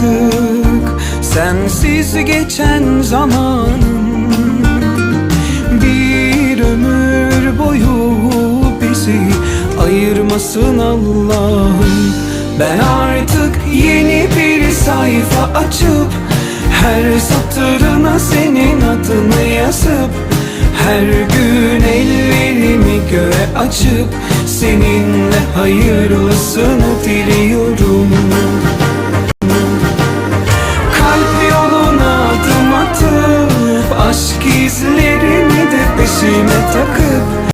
artık Sensiz geçen zamanın Bir ömür boyu bizi ayırmasın Allah'ım. Ben artık yeni bir sayfa açıp Her satırına senin adını yazıp Her gün ellerimi göğe açıp Seninle hayırlısını diliyorum Aşk izlerini de peşime takıp